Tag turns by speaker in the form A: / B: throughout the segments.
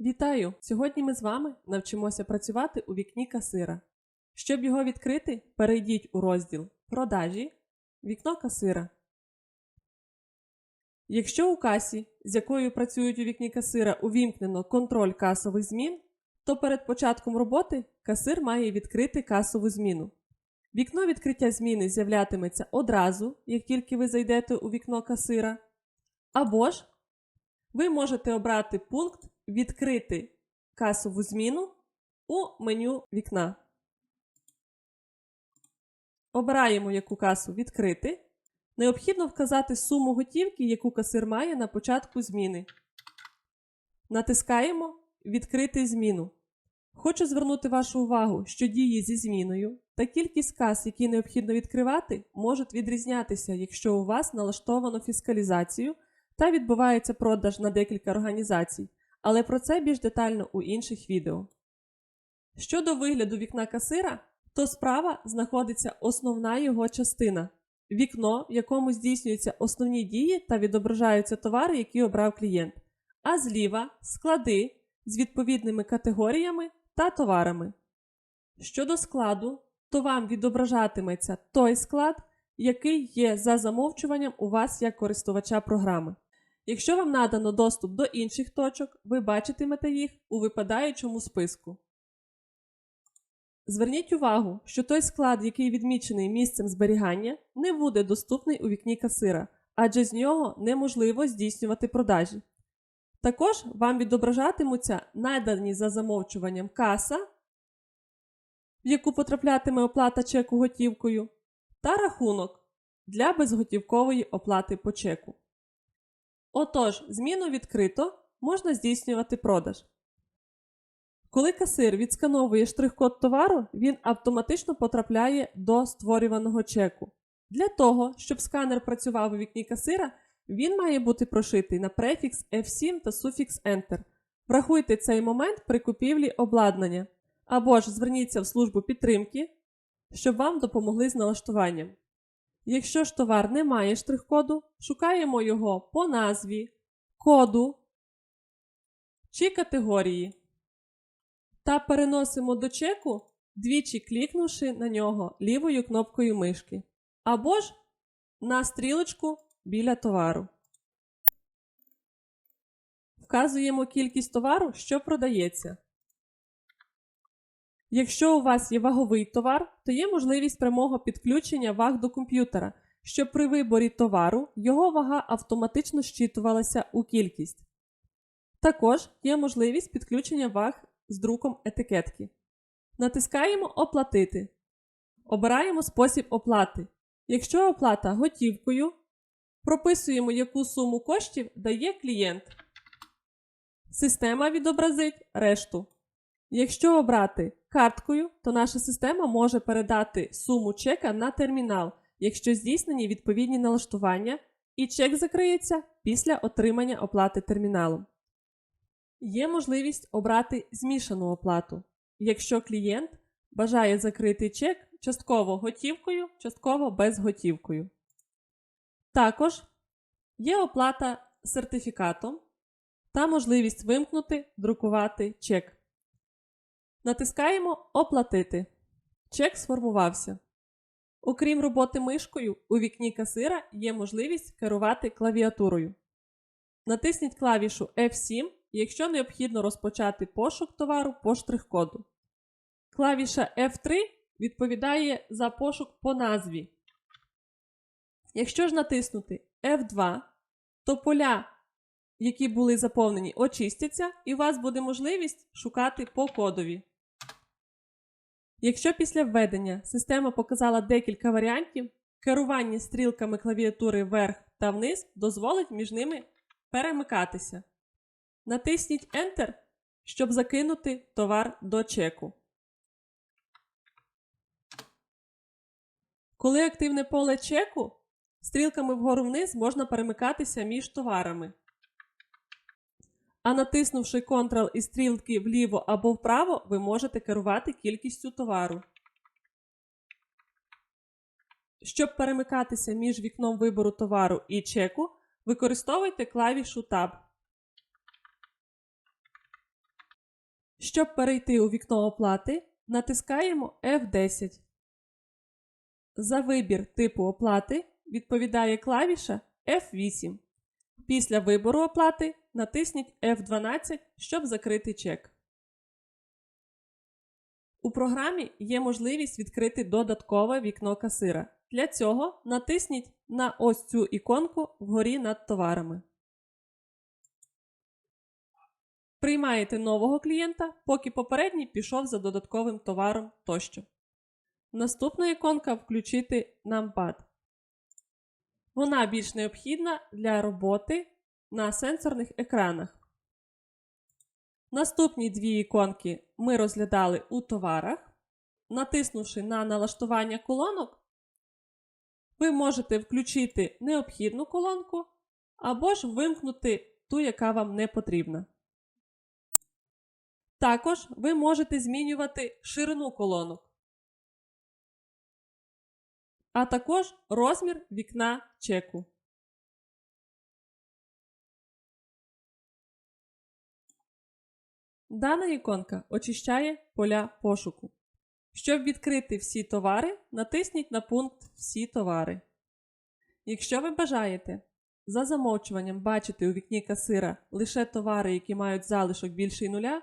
A: Вітаю! Сьогодні ми з вами навчимося працювати у вікні касира. Щоб його відкрити, перейдіть у розділ Продажі, вікно касира. Якщо у касі, з якою працюють у вікні касира, увімкнено контроль касових змін, то перед початком роботи касир має відкрити касову зміну. Вікно відкриття зміни з'являтиметься одразу, як тільки ви зайдете у вікно касира. Або ж ви можете обрати пункт Відкрити касову зміну у меню вікна. Обираємо яку касу відкрити. Необхідно вказати суму готівки, яку касир має на початку зміни. Натискаємо Відкрити зміну. Хочу звернути вашу увагу, що дії зі зміною та кількість кас, які необхідно відкривати, можуть відрізнятися, якщо у вас налаштовано фіскалізацію та відбувається продаж на декілька організацій, але про це більш детально у інших відео. Щодо вигляду вікна касира, то справа знаходиться основна його частина вікно, в якому здійснюються основні дії та відображаються товари, які обрав клієнт, а зліва склади з відповідними категоріями та товарами. Щодо складу, то вам відображатиметься той склад, який є за замовчуванням у вас як користувача програми. Якщо вам надано доступ до інших точок, ви бачитимете їх у випадаючому списку. Зверніть увагу, що той склад, який відмічений місцем зберігання, не буде доступний у вікні касира, адже з нього неможливо здійснювати продажі. Також вам відображатимуться надані за замовчуванням каса, в яку потраплятиме оплата чеку готівкою, та рахунок для безготівкової оплати по чеку. Отож, зміну відкрито можна здійснювати продаж. Коли касир відскановує штрих-код товару, він автоматично потрапляє до створюваного чеку. Для того, щоб сканер працював у вікні касира, він має бути прошитий на префікс F7 та суфікс Enter. Врахуйте цей момент при купівлі обладнання. Або ж зверніться в службу підтримки, щоб вам допомогли з налаштуванням. Якщо ж товар не має штрих-коду, шукаємо його по назві, коду чи категорії та переносимо до чеку, двічі клікнувши на нього лівою кнопкою мишки, або ж на стрілочку біля товару. Вказуємо кількість товару, що продається. Якщо у вас є ваговий товар, то є можливість прямого підключення ваг до комп'ютера, щоб при виборі товару його вага автоматично щитувалася у кількість. Також є можливість підключення ваг з друком етикетки. Натискаємо Оплатити. Обираємо спосіб оплати. Якщо оплата готівкою, прописуємо, яку суму коштів дає клієнт. Система відобразить решту. Якщо обрати карткою, то наша система може передати суму чека на термінал, якщо здійснені відповідні налаштування, і чек закриється після отримання оплати терміналом. Є можливість обрати змішану оплату, якщо клієнт бажає закрити чек частково готівкою, частково безготівкою. Також є оплата сертифікатом та можливість вимкнути друкувати чек. Натискаємо Оплатити. Чек сформувався. Окрім роботи мишкою, у вікні касира є можливість керувати клавіатурою. Натисніть клавішу F7, якщо необхідно розпочати пошук товару по штрих-коду. Клавіша F3 відповідає за пошук по назві. Якщо ж натиснути F2, то поля, які були заповнені, очистяться, і у вас буде можливість шукати по кодові. Якщо після введення система показала декілька варіантів, керування стрілками клавіатури вверх та вниз дозволить між ними перемикатися. Натисніть Enter, щоб закинути товар до чеку. Коли активне поле чеку, стрілками вгору вниз можна перемикатися між товарами. А натиснувши Ctrl і стрілки вліво або вправо, ви можете керувати кількістю товару. Щоб перемикатися між вікном вибору товару і чеку, використовуйте клавішу Tab. Щоб перейти у вікно оплати, натискаємо F10. За вибір типу оплати відповідає клавіша F8. Після вибору оплати натисніть F12, щоб закрити чек. У програмі є можливість відкрити додаткове вікно касира. Для цього натисніть на ось цю іконку вгорі над товарами. Приймаєте нового клієнта, поки попередній пішов за додатковим товаром тощо. Наступна іконка Включити NumPad. Вона більш необхідна для роботи на сенсорних екранах. Наступні дві іконки ми розглядали у товарах. Натиснувши на налаштування колонок, ви можете включити необхідну колонку або ж вимкнути ту, яка вам не потрібна. Також ви можете змінювати ширину колонок, а також розмір вікна чеку. Дана іконка очищає поля пошуку. Щоб відкрити всі товари, натисніть на пункт Всі товари. Якщо ви бажаєте за замовчуванням бачити у вікні касира лише товари, які мають залишок більший нуля,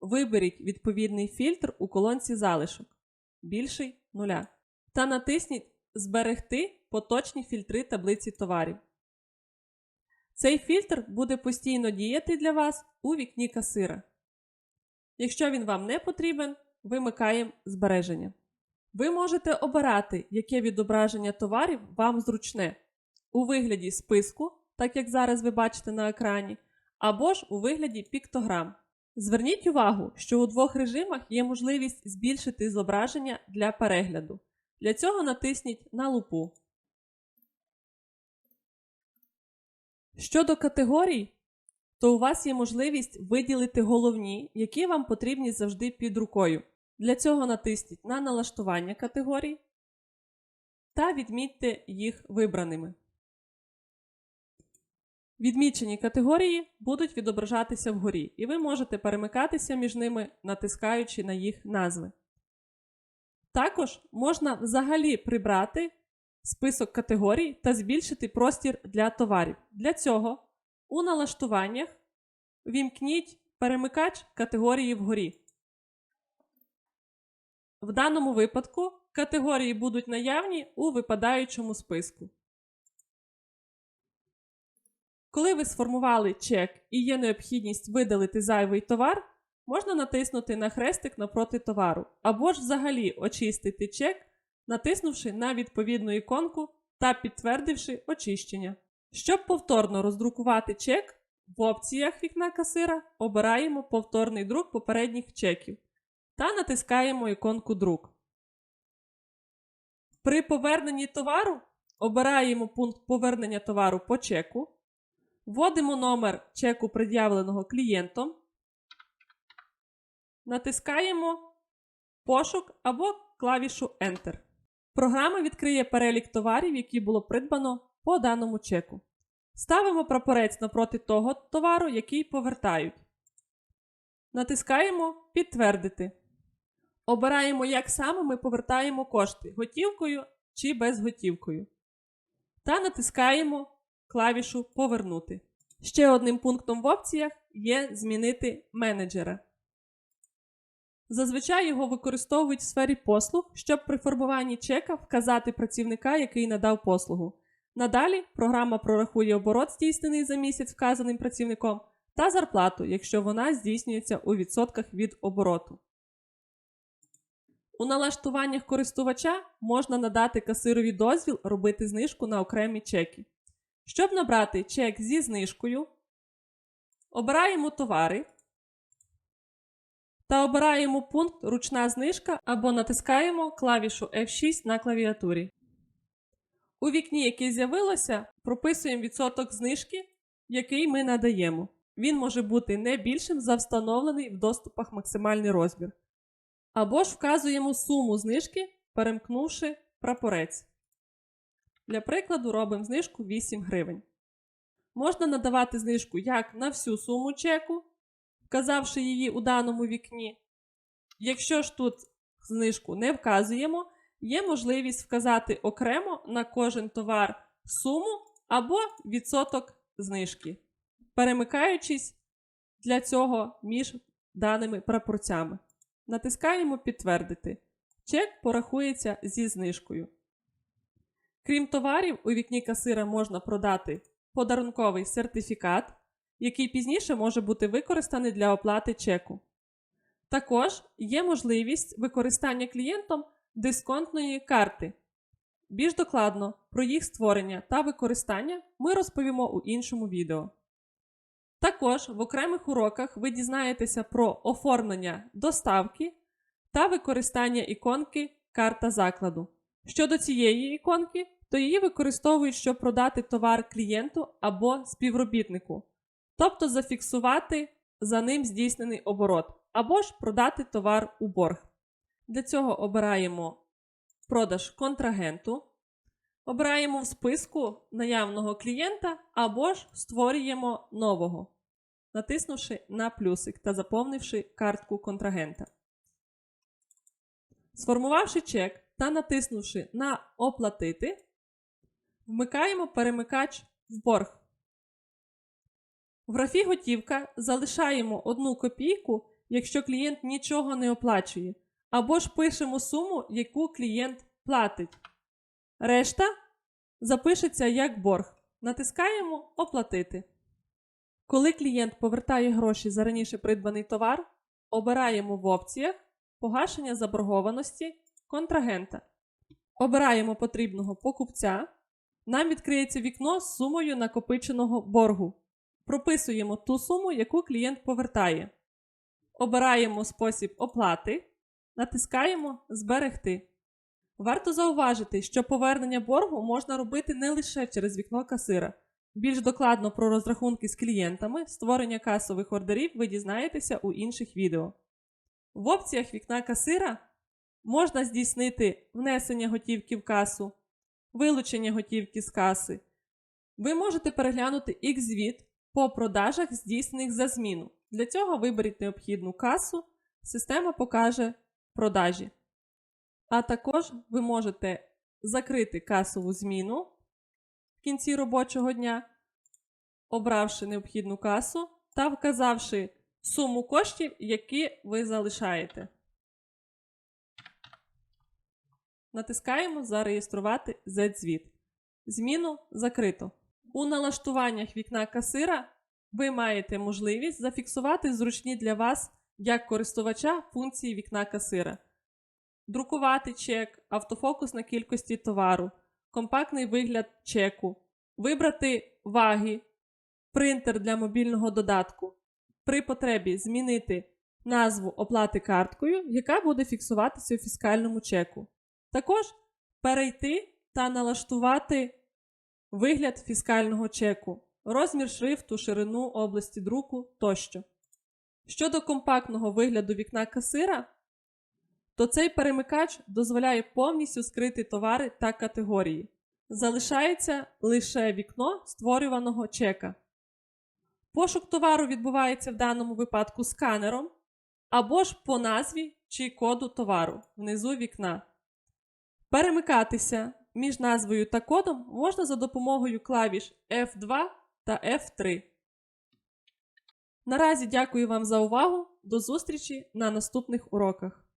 A: виберіть відповідний фільтр у колонці залишок більший нуля та натисніть Зберегти поточні фільтри таблиці товарів. Цей фільтр буде постійно діяти для вас у вікні касира. Якщо він вам не потрібен, вимикаємо збереження. Ви можете обирати, яке відображення товарів вам зручне у вигляді списку, так як зараз ви бачите на екрані, або ж у вигляді піктограм. Зверніть увагу, що у двох режимах є можливість збільшити зображення для перегляду. Для цього натисніть на лупу. Щодо категорій, то у вас є можливість виділити головні, які вам потрібні завжди під рукою. Для цього натисніть на налаштування категорій та відмітьте їх вибраними. Відмічені категорії будуть відображатися вгорі, і ви можете перемикатися між ними, натискаючи на їх назви. Також можна взагалі прибрати список категорій та збільшити простір для товарів. Для цього у налаштуваннях вімкніть перемикач категорії вгорі. В даному випадку категорії будуть наявні у випадаючому списку. Коли ви сформували чек і є необхідність видалити зайвий товар, можна натиснути на хрестик напроти товару, або ж взагалі очистити чек, натиснувши на відповідну іконку та підтвердивши очищення. Щоб повторно роздрукувати чек, в опціях вікна касира обираємо повторний друк попередніх чеків та натискаємо іконку Друк. При поверненні товару обираємо пункт повернення товару по чеку, вводимо номер чеку пред'явленого клієнтом, натискаємо пошук або клавішу Enter. Програма відкриє перелік товарів, які було придбано по даному чеку. Ставимо прапорець напроти того товару, який повертають. Натискаємо Підтвердити. Обираємо, як саме ми повертаємо кошти готівкою чи безготівкою. Та натискаємо клавішу Повернути. Ще одним пунктом в опціях є Змінити менеджера. Зазвичай його використовують в сфері послуг, щоб при формуванні чека вказати працівника, який надав послугу. Надалі програма прорахує оборот, здійснений за місяць вказаним працівником, та зарплату, якщо вона здійснюється у відсотках від обороту. У налаштуваннях користувача можна надати касирові дозвіл робити знижку на окремі чеки. Щоб набрати чек зі знижкою, обираємо товари та обираємо пункт Ручна знижка або натискаємо клавішу F6 на клавіатурі. У вікні, яке з'явилося, прописуємо відсоток знижки, який ми надаємо. Він може бути не більшим за встановлений в доступах максимальний розмір. Або ж вказуємо суму знижки, перемкнувши прапорець. Для прикладу, робимо знижку 8 гривень. Можна надавати знижку як на всю суму чеку, вказавши її у даному вікні. Якщо ж тут знижку не вказуємо, є можливість вказати окремо на кожен товар суму або відсоток знижки, перемикаючись для цього між даними прапорцями. Натискаємо Підтвердити. Чек порахується зі знижкою. Крім товарів, у вікні касира можна продати подарунковий сертифікат, який пізніше може бути використаний для оплати чеку. Також є можливість використання клієнтом дисконтної карти. Більш докладно про їх створення та використання ми розповімо у іншому відео. Також в окремих уроках ви дізнаєтеся про оформлення доставки та використання іконки карта закладу. Щодо цієї іконки, то її використовують, щоб продати товар клієнту або співробітнику, тобто зафіксувати за ним здійснений оборот, або ж продати товар у борг. Для цього обираємо продаж контрагенту, обираємо в списку наявного клієнта або ж створюємо нового, натиснувши на плюсик та заповнивши картку контрагента. Сформувавши чек та натиснувши на Оплатити, вмикаємо перемикач в борг. В графі готівка залишаємо одну копійку, якщо клієнт нічого не оплачує, або ж пишемо суму, яку клієнт платить. Решта запишеться як борг. Натискаємо Оплатити. Коли клієнт повертає гроші за раніше придбаний товар, обираємо в опціях погашення заборгованості контрагента. Обираємо потрібного покупця. Нам відкриється вікно з сумою накопиченого боргу. Прописуємо ту суму, яку клієнт повертає. Обираємо спосіб оплати, натискаємо Зберегти. Варто зауважити, що повернення боргу можна робити не лише через вікно касира. Більш докладно про розрахунки з клієнтами, створення касових ордерів ви дізнаєтеся у інших відео. В опціях вікна касира можна здійснити внесення готівки в касу, вилучення готівки з каси. Ви можете переглянути X-звіт по продажах, здійснених за зміну. Для цього виберіть необхідну касу, система покаже продажі. А також ви можете закрити касову зміну в кінці робочого дня, обравши необхідну касу та вказавши суму коштів, які ви залишаєте. Натискаємо Зареєструвати Z-звіт. Зміну закрито. У налаштуваннях вікна касира ви маєте можливість зафіксувати зручні для вас як користувача функції вікна касира. Друкувати чек, автофокус на кількості товару, компактний вигляд чеку, вибрати ваги, принтер для мобільного додатку. При потребі змінити назву оплати карткою, яка буде фіксуватися у фіскальному чеку. Також перейти та налаштувати вигляд фіскального чеку, розмір шрифту, ширину області друку тощо. Щодо компактного вигляду вікна касира, то цей перемикач дозволяє повністю скрити товари та категорії. Залишається лише вікно створюваного чека. Пошук товару відбувається в даному випадку сканером або ж по назві чи коду товару внизу вікна. Перемикатися між назвою та кодом можна за допомогою клавіш F2 та F3. Наразі дякую вам за увагу. До зустрічі на наступних уроках.